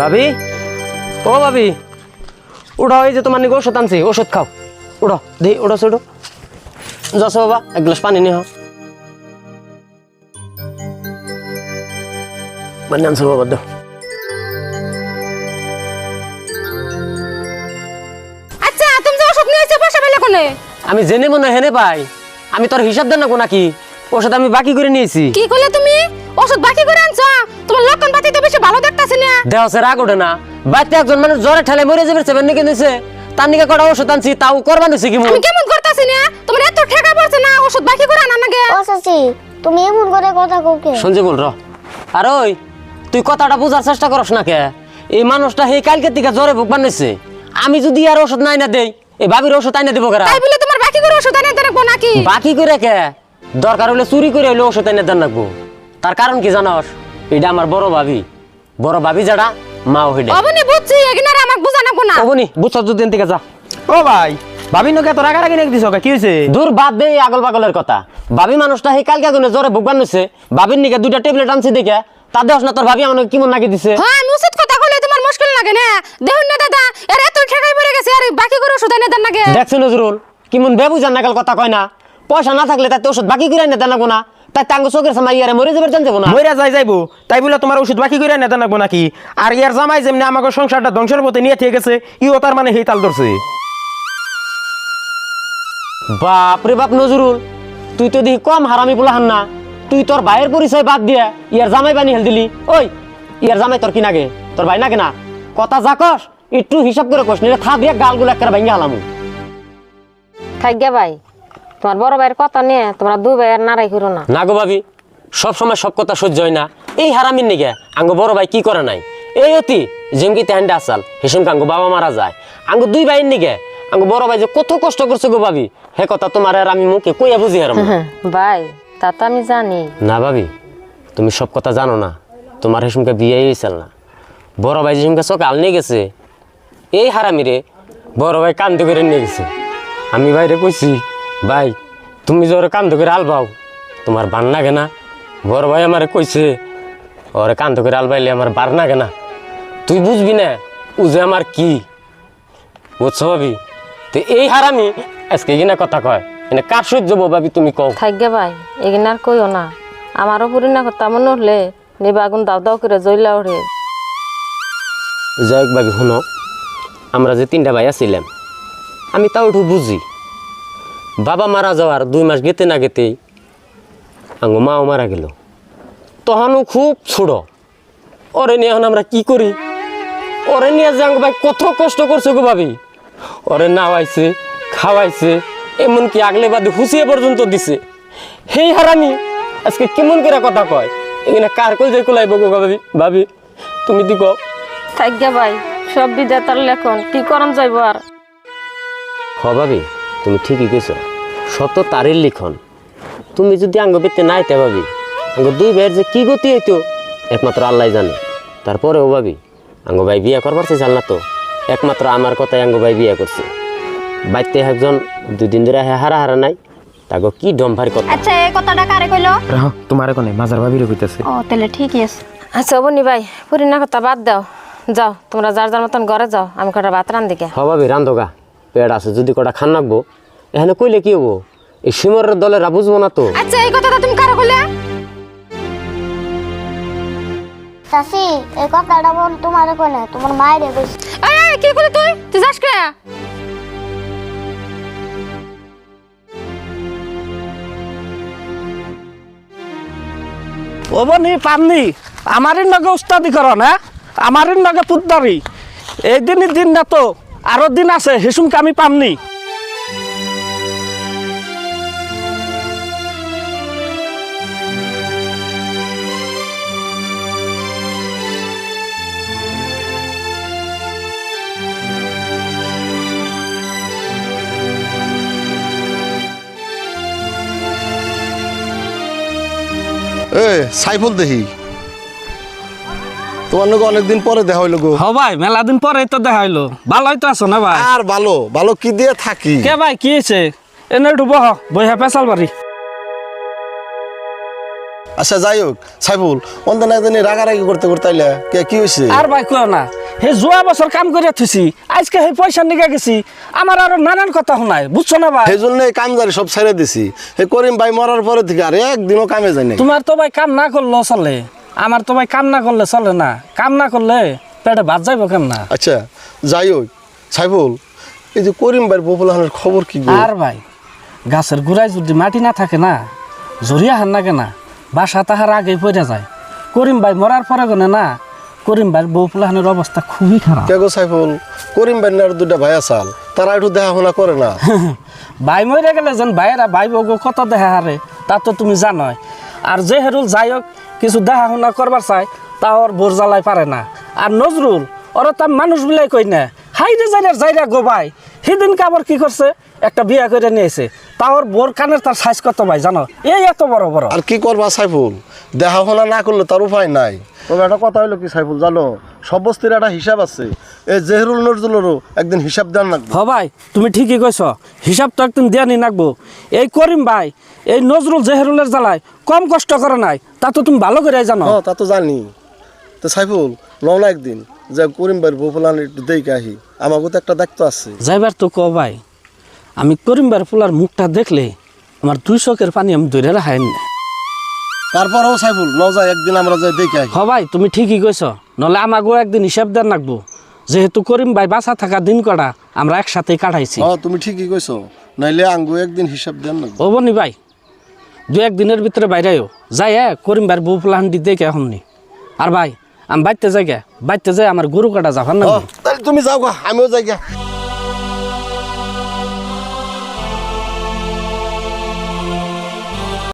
ভাবি? ও ভাবি উঠো এই যে তোমার নিকে ওষুধ আনছি ওষুধ খাও। উঠো দি উঠো উঠো। যাস বাবা এক গ্লাস পানি নিয়ে আনছো বাবা দাও। আচ্ছা তুমি যে ওষুধ নিয়েছো পয়সা পেলে কোনে? আমি জেনে মনে হেনে পাই। আমি তোর হিসাব দেন না কোনা কি ওষুধ আমি বাকি করে নিয়েছি। কি করলে তুমি? ওষুধ বাকি করে আনছো তোমার লক্ষণ পাতি তো বেশি ভালো দেখতাছি না। দেহ সে রাগ ওঠে না। বাড়িতে একজন মানুষ জ্বরে ঠেলে মরে যাবে সেভেন নিকে নিছে। তার নিকে কটা ওষুধ আনছি তাও করবান হয়েছে কি মু? আমি কেমন করতাছি না? তোমার এত ঠেকা পড়ছে না ওষুধ বাকি করে আনা নাগে ও চাচি তুমি এমন করে কথা কওকে সঞ্জয় বল র। আর ওই তুই কথাটা বোঝার চেষ্টা করস না কে? এই মানুষটা সেই কালকে থেকে জ্বরে ভোগ বানাইছে আমি যদি আর ওষুধ নাই না দেই এই ভাবির ওষুধ আইনা দিব কেরা? তাই বলে তোমার বাকি করে ওষুধ আনিয়ে রাখব নাকি? বাকি করে কে? দরকার হলে চুরি করে হলে ওষুধ আইনা দেন রাখব। তার কারণ কি জানস? এটা আমার বড় ভাবি। বড় ভাবি যারা মাও হইডে অবনি বুঝছি এগিনারে আমাকে বুঝা নাকবো না অবনি বুঝছ দুদিন থেকে যা। ও ভাই ভাবি নকে তোর আগার আগে নাকি দিছ কি? হয়েছে দূর বাদ দে এই আগল পাগলের কথা। ভাবি মানুষটা সেই কালকে আগুনে জ্বরে ভোগ বানাইছে ভাবির নিকে দুইটা ট্যাবলেট আনছি দেখে তা দেখ না তোর ভাবি আমাকে কেমন নাকি দিছে। হ্যাঁ আমি উচিত কথা কইলে তোমার মুশকিল লাগে না? দেখুন না দাদা এর এত ঠেকাই পড়ে গেছে আর বাকি করে ওষুধ আনিয়ে দেন নাগে দেখছ নজরুল কেমন বেবু জান্নাকাল কথা কয় না। পয়সা না থাকলে তাতে ওষুধ বাকি করে না দেন না? তাই তাঙ্গ চোখের সময় ইয়ারে মরে যাবে জান যাব না। মইরা যাই যাইবো তাই বলে তোমার ওষুধ বাকি করে নেতা নাকবো নাকি? আর ইয়ার জামাই যেমনি আমাকে সংসারটা ধ্বংসের পথে নিয়ে থেকে গেছে ইও তার মানে হেই তাল ধরছে। বাপ রে বাপ নজরুল তুই তো দেখি কম হারামি বলাহান না। তুই তোর ভাইয়ের পরিচয় বাদ দিয়ে ইয়ার জামাই বানি হেল দিলি। ওই ইয়ার জামাই তোর কি নাগে? তোর ভাই নাগে না? কথা যা কস একটু হিসাব করে কস নিলে থা দিয়ে গালগুলো একটা ভাঙ্গি হালামু। থাকবে ভাই। তোমার বড় ভাইয়ের কথা নিয়ে তোমরা দুই ভাইয়ের নারাই করো না। না গো ভাবি সব সময় সব কথা সহ্য হয় না। এই হারামির নিগে আঙ্গ বড় ভাই কি করে নাই? এই অতি যেমকি তেহান্ডা আসাল হেসুম আঙ্গ বাবা মারা যায়। আঙ্গ দুই ভাইয়ের নিগে আঙ্গ বড় ভাই যে কত কষ্ট করছে গো ভাবি হে কথা তোমার আর আমি মুখে কইয়া বুঝি হারাম ভাই তা তো আমি জানি। না ভাবি তুমি সব কথা জানো না। তোমার হেসুমকে বিয়ে হয়েছিল না। বড় ভাই যেসুমকে সকাল নিয়ে গেছে এই হারামিরে বড় ভাই কান্দে করে নিয়ে গেছে। আমি ভাইরে কইছি ভাই তুমি জোরে কান্দ করে আলবাও তোমার বান লাগে না বড় ভাই আমারে কইছে ওরে কান্দ করে আলবাইলে আমার বার লাগে না তুই বুঝবি না ও যে আমার কি? বুঝছ ভাবি? তো এই হারামি আজকে কিনা কথা কয়। এনে কার সহ্য ভাবি তুমি কও? থাকবে ভাই এগিন আর কইও না। আমারও পুরি না কথা মনে হলে নিবা আগুন দাও দাও করে জ্বলা ওঠে। যাই হোক ভাবি শুনো আমরা যে তিনটা ভাই আছিলাম আমি তাও একটু বুঝি। বাবা মারা যাওয়ার দুই মাস গেতে না গেতেই আঙ্গ মাও মারা গেল। তখনও খুব ছোট। ওরে নিয়ে এখন আমরা কি করি? ওরে নিয়ে যে আঙ্গ ভাই কত কষ্ট করছে গো ভাবি। ওরে নাওয়াইছে খাওয়াইছে এমনকি আগলে বাদে হুঁচিয়ে পর্যন্ত দিছে। সেই হারামি আজকে কেমন করে কথা কয়? এখানে কার কল যে কোলাইব গো ভাবি? ভাবি তুমি দি কও? ভাই সব বিদ্যাতার লেখন কি করন যাইব আর? হ ভাবি তুমি ঠিকই কইছ। সত তারের লিখন। তুমি যদি আঙ্গ পেতে নাইতে ভাবি আঙ্গ দুই ভাইয়ের যে কি গতি হইতো একমাত্র আল্লাহ জানে। তারপরেও ভাবি আঙ্গ ভাই বিয়ে করবার চাইছাল না তো একমাত্র আমার কথাই আঙ্গ ভাই বিয়ে করছে। বাইতে একজন দুদিন ধরে হে হারা হারা নাই তাকে কি ডম্ভার কথা। আচ্ছা এই কথাটা কারে কইলো? রাহ তোমার কোনে? মাজার ভাবিরে কইতাছে। ও তাহলে ঠিকই আছে। আচ্ছা বনি ভাই পুরি না কথা বাদ দাও। যাও তোমরা যার যার মতন ঘরে যাও আমি কটা ভাত রান দিকে হ ভাবি রান্ধগা পেট আছে যদি কটা খান রাখব এখানে কইলে কি হব? এই সিমরের দলেরা বুঝব না তো। আচ্ছা এই কথাটা তুমি কারও কইলে? চাচি এই কথাটা বল তোমার কোনে তোমার মায়েরে কইছে। এই কি করলি তুই? তুই যাস কে? ও বনি পাননি আমারই নগে উস্তাদি কর না আমারই নগে পুত্তারি এই দিনই দিন না তো আরও দিন আছে হেসুমকে আমি পামনি। এ সাইফুল দেহি। তোমার নাকি অনেকদিন পরে দেখা হইল গো। হ ভাই মেলা দিন পরে তো দেখা হইল। ভালোই তো আছো না ভাই? আর ভালো ভালো কি দিয়ে থাকি? কে ভাই কি হয়েছে এনে একটু বই বইহা পেশাল বাড়ি। আচ্ছা যাই হোক সাইফুল অন্তন একদিন রাগারাগি করতে করতে আইলে। কে কি হয়েছে আর ভাই কো না। হে যোৱা বছর কাম করে থুছি আজকে সেই পয়সা নিকে গেছি আমার আরও নানান কথা শোনায় বুঝছ না ভাই? সেই জন্য কামদারি সব ছেড়ে দিছি। এই করিম ভাই মরার পরে থেকে আর একদিনও কামে যায় নাই। তোমার তো ভাই কাম না করলেও চলে আমার তো ভাই কাম না করলে চলে না কাম না করলে পেটে ভাত যাইব কেম না? আচ্ছা যাই হোক সাইফুল এই যে করিম ভাইয়ের বপুলানের খবর কি গো? আর ভাই গাছের গুড়ায় যদি মাটি না থাকে না জরিয়া হান লাগে না বাসা তাহার আগে পড়ে যায়। করিম ভাই মরার পরে গনে না করিম ভাইয়ের বউ ফুলাহানের অবস্থা খুবই খারাপ কে গো সাইফুল? করিম ভাইয়ের দুটা ভাই আসাল তারা একটু দেখাশোনা করে না? ভাই মরে গেলে যেন ভাইয়েরা ভাই বউ কত দেখা হারে তা তো তুমি জানোই। আর যে হেরুল যাই হোক কিছু দেখাশোনা করবার চাই তা ওর বোর জ্বালাই পারে না। আর নজরুল ওরা তার মানুষ বিলাই কই না হাই রে যাইরা যাইরা গো ভাই। সেদিন কাবর কি করছে? একটা বিয়া করে নিয়েছে। তা ওর বোর কানের তার সাইজ কত ভাই জানো? এই এত বড় বড়। আর কি করবা সাইফুল? দেখাশোনা না করলে তার উপায় নাই। তবে একটা কথা হইল কি সাইফুল জানো? সব বস্তির একটা হিসাব আছে। এই জেহরুল নজরুলেরও একদিন হিসাব দেন লাগবে হ ভাই তুমি ঠিকই কইছ। হিসাব তো একদিন দেয়ানি নাকবো এই করিম ভাই এই নজরুল জেহেরুলের জ্বালায় কম কষ্ট করে নাই। তা তো তুমি ভালো করে জানো। হ্যাঁ তা তো জানি। তো সাইফুল লও না একদিন যে করিম ভাইয়ের বপুলান একটু দেখে আহি। আমাকে তো একটা দায়িত্ব আছে। যাইবার তো ক ভাই আমি করিম করিমবার ফুলার মুখটা দেখলে আমার দুই চোখের পানি আমি ধরে রাখাই না তারপরেও সাইফুল লও যায় একদিন আমরা যাই দেখে আহি। হ ভাই তুমি ঠিকই কইছ নলে আমাকেও একদিন হিসাব দেন রাখব যেহেতু করিম ভাই বাসা থাকা দিন কটা আমরা একসাথেই কাটাইছি। হ্যাঁ তুমি ঠিকই কইছো নাইলে আঙ্গু একদিন হিসাব দেন লাগবে। ও বনি ভাই দু একদিনের ভিতরে বাইরেও যাই হ্যাঁ করিম ভাইয়ের বউ ফুলাহান্ডি দেখে এখন নি আর ভাই আমি বাইতে যাই গে বাইতে যাই আমার গরু কাটা যাবার না তাহলে তুমি যাও গা, আমিও যাই গা।